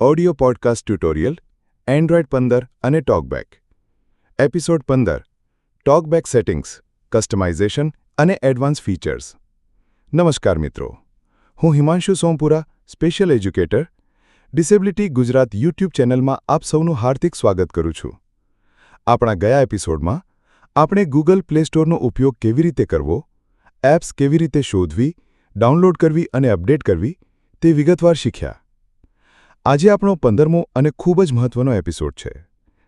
Audio podcast tutorial, Android પંદર અને talkback. Episode પંદર, ટોકબેક સેટિંગ્સ, કસ્ટમાઇઝેશન અને એડવાન્સ ફીચર્સ. નમસ્કાર મિત્રો, હું Himanshu Sompura, special educator, disability Gujarat YouTube ચેનલમાં આપ સૌનું હાર્દિક સ્વાગત કરું છું. આપણા ગયા એપિસોડમાં આપણે ગૂગલ પ્લે સ્ટોરનો ઉપયોગ કેવી રીતે કરવો, એપ્સ કેવી રીતે શોધવી, ડાઉનલોડ કરવી અને અપડેટ કરવી તે વિગતવાર શીખ્યા. આજે આપણો પંદરમો અને ખૂબ જ મહત્વનો એપિસોડ છે,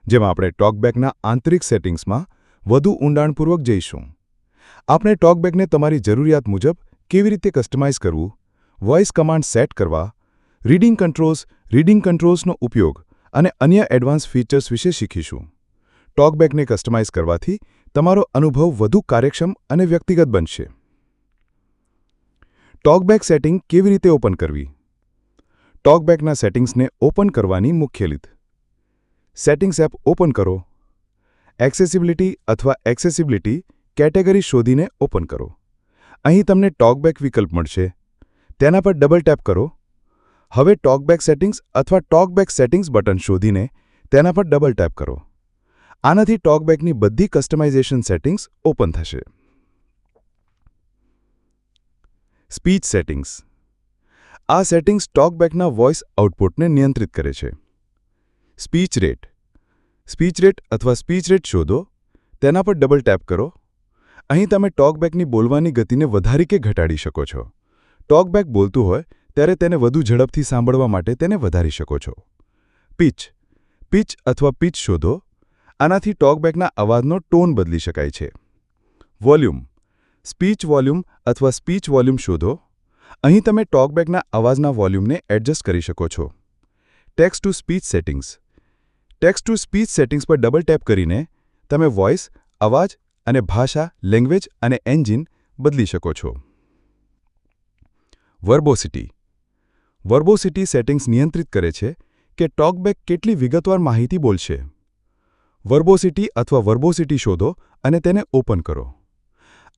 જેમાં આપણે ટોકબેકના આંતરિક સેટિંગ્સમાં વધુ ઊંડાણપૂર્વક જઈશું. આપણે ટોકબેકને તમારી જરૂરિયાત મુજબ કેવી રીતે કસ્ટમાઇઝ કરવું, વોઇસ કમાન્ડ સેટ કરવા, રીડિંગ કંટ્રોલ્સ, રીડિંગ કંટ્રોલ્સનો ઉપયોગ અને અન્ય એડવાન્સ ફીચર્સ વિશે શીખીશું. ટોકબેકને કસ્ટમાઇઝ કરવાથી તમારો અનુભવ વધુ કાર્યક્ષમ અને વ્યક્તિગત બનશે. ટોકબેક સેટિંગ કેવી રીતે ઓપન કરવી? ટોકબેકના સેટિંગ્સને ઓપન કરવાની મુખ્ય રીત સેટિંગ્સ એપ ઓપન કરો. એક્સેસિબિલિટી અથવા એક્સેસિબિલિટી કેટેગરી શોધીને ઓપન કરો. અહીં તમને ટોકબેક વિકલ્પ મળશે. તેના પર ડબલ ટેપ કરો. હવે ટોકબેક સેટિંગ્સ અથવા ટોકબેક સેટિંગ્સ બટન શોધીને તેના પર ડબલ ટેપ કરો. આનાથી ટોકબેકની બધી કસ્ટમાઇઝેશન સેટિંગ્સ ઓપન થશે. Speech settings. આ સેટિંગ્સ ટોકબેકના વોઇસ આઉટપુટને નિયંત્રિત કરે છે. સ્પીચ રેટ સ્પીચ રેટ અથવા સ્પીચ રેટ શોધો. તેના પર ડબલ ટેપ કરો. અહીં તમે ટોકબેકની બોલવાની ગતિને વધારી કે ઘટાડી શકો છો. ટોકબેક બોલતું હોય, ત્યારે તેને વધુ ઝડપથી સાંભળવા માટે તેને વધારી શકો છો. પીચ પીચ અથવા પીચ શોધો. આનાથી ટોકબેકના અવાજનો ટોન બદલી શકાય છે. વોલ્યુમ સ્પીચ વોલ્યુમ અથવા સ્પીચ વોલ્યુમ શોધો. અહીં તમે ટોકબેકના અવાજના વોલ્યુમને એડજસ્ટ કરી શકો છો. Text to speech settings text to speech settings પર ડબલ ટેપ કરીને તમે વોઇસ અવાજ અને ભાષા લેંગ્વેજ અને એન્જિન બદલી શકો છો. વર્બોસિટી વર્બોસિટી સેટિંગ્સ નિયંત્રિત કરે છે કે ટોકબેક કેટલી વિગતવાર માહિતી બોલશે. વર્બોસિટી અથવા વર્બોસિટી શોધો અને તેને ઓપન કરો.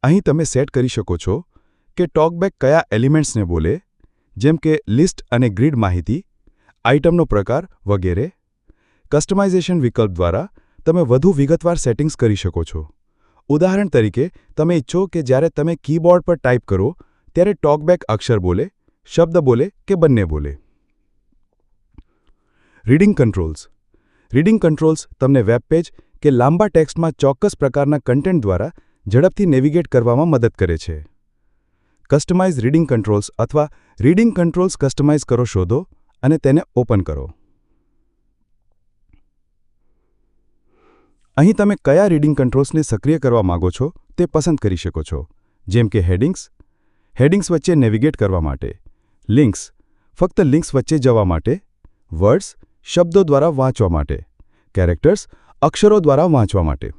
અહીં તમે સેટ કરી શકો છો કે ટોકબેક કયા એલિમેન્ટ્સને બોલે? જેમ કે લિસ્ટ અને ગ્રીડ માહિતી, આઇટમનો પ્રકાર વગેરે. કસ્ટમાઇઝેશન વિકલ્પ દ્વારા તમે વધુ વિગતવાર સેટિંગ્સ કરી શકો છો. ઉદાહરણ તરીકે, તમે ઈચ્છો કે જ્યારે તમે કીબોર્ડ પર ટાઈપ કરો, ત્યારે ટોકબેક અક્ષર બોલે, શબ્દ બોલે કે બંને બોલે. Reading controls. રીડિંગ કંટ્રોલ્સ તમને વેબ પેજ કે લાંબા ટેક્સ્ટમાં ચોક્કસ પ્રકારના કન્ટેન્ટ દ્વારા ઝડપથી નેવિગેટ કરવામાં મદદ કરે છે. કસ્ટમાઇઝ રીડિંગ કંટ્રોલ્સ અથવા રીડિંગ કંટ્રોલ્સ કસ્ટમાઇઝ કરો શોધો અને તેને ઓપન કરો. અહીં તમે કયા રીડિંગ કંટ્રોલ્સને સક્રિય કરવા માગો છો તે પસંદ કરી શકો છો. જેમ કે હેડિંગ્સ હેડિંગ્સ વચ્ચે નેવિગેટ કરવા માટે લિંક્સ ફક્ત લિંક્સ વચ્ચે જવા માટે વર્ડ્સ શબ્દો દ્વારા વાંચવા માટે કેરેક્ટર્સ અક્ષરો દ્વારા વાંચવા માટે.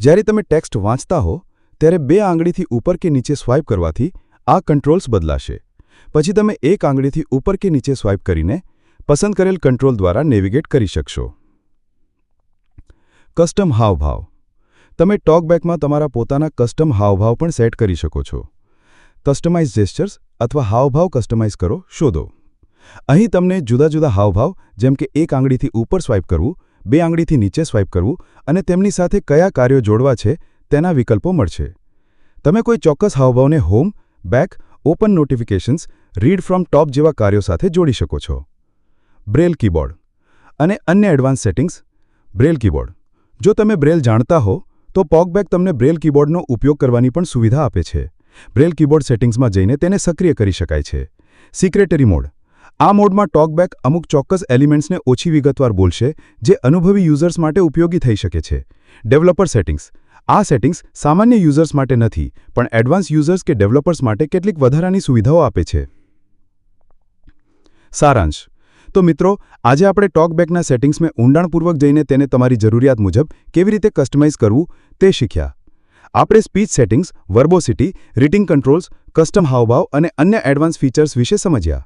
જ્યારે તમે ટેક્સ્ટ વાંચતા હો, ત્યારે બે આંગળીથી ઉપર કે નીચે સ્વાઇપ કરવાથી આ કંટ્રોલ્સ બદલાશે. પછી તમે એક આંગળીથી ઉપર કે નીચે સ્વાઇપ કરીને પસંદ કરેલ કંટ્રોલ દ્વારા નેવિગેટ કરી શકશો. કસ્ટમ હાવભાવ. તમે ટોકબેકમાં તમારા પોતાના કસ્ટમ હાવભાવ પણ સેટ કરી શકો છો. કસ્ટમાઇઝ જેસ્ચર્સ અથવા હાવભાવ કસ્ટમાઇઝ કરો, શોધો. અહીં તમને જુદા જુદા હાવભાવ, જેમ કે એક આંગળીથી ઉપર સ્વાઇપ કરવું, બે આંગળીથી નીચે સ્વાઇપ કરવું અને તેમની સાથે કયા કાર્યો જોડવા છે તેના વિકલ્પો મળશે. તમે કોઈ ચોક્કસ હાવભાવને home back, open notifications, read from top જેવા કાર્યો સાથે જોડી શકો છો. બ્રેલ કીબોર્ડ અને અન્ય એડવાન્સ સેટિંગ્સ. Braille keyboard. જો તમે બ્રેલ જાણતા હો, તો પોકબેક તમને બ્રેલ કીબોર્ડનો ઉપયોગ કરવાની પણ સુવિધા આપે છે. બ્રેલ કીબોર્ડ સેટિંગ્સમાં જઈને તેને સક્રિય કરી શકાય છે. Secretary mode. આ મોડમાં ટોકબેક અમુક ચોક્કસ એલિમેન્ટ્સને ઓછી વિગતવાર બોલશે, જે અનુભવી યુઝર્સ માટે ઉપયોગી થઈ શકે છે. Developer settings. આ સેટિંગ્સ સામાન્ય યુઝર્સ માટે નથી, પણ એડવાન્સ યુઝર્સ કે ડેવલપર્સ માટે કેટલીક વધારાની સુવિધાઓ આપે છે. સારાંશ. તો મિત્રો, આજે આપણે ટોકબેકના સેટિંગ્સમાં ઊંડાણપૂર્વક જઈને તેને તમારી જરૂરિયાત મુજબ કેવી રીતે કસ્ટમાઇઝ કરવું તે શીખ્યા. આપણે speech settings, verbosity, reading controls, custom હાવભાવ અને અન્ય એડવાન્સ ફીચર્સ વિશે સમજ્યા.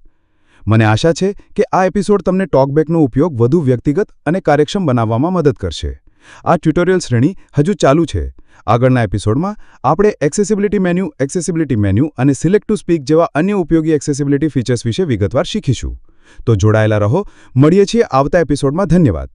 મને આશા છે કે આ એપિસોડ તમને ટોકબેકનો ઉપયોગ વધુ વ્યક્તિગત અને કાર્યક્ષમ બનાવવામાં મદદ કરશે. આ ટ્યુટોરિયલ શ્રેણી હજુ ચાલુ છે. આગળના એપિસોડમાં આપણે એક્સેસિબિલિટી મેન્યુ એક્સેસિબિલિટી મેન્યુ અને સિલેક્ટ ટુ સ્પીક જેવા અન્ય ઉપયોગી એક્સેસિબિલિટી ફીચર્સ વિશે વિગતવાર શીખીશું. તો જોડાયેલા રહો. મળીએ છીએ આવતા એપિસોડમાં. ધન્યવાદ.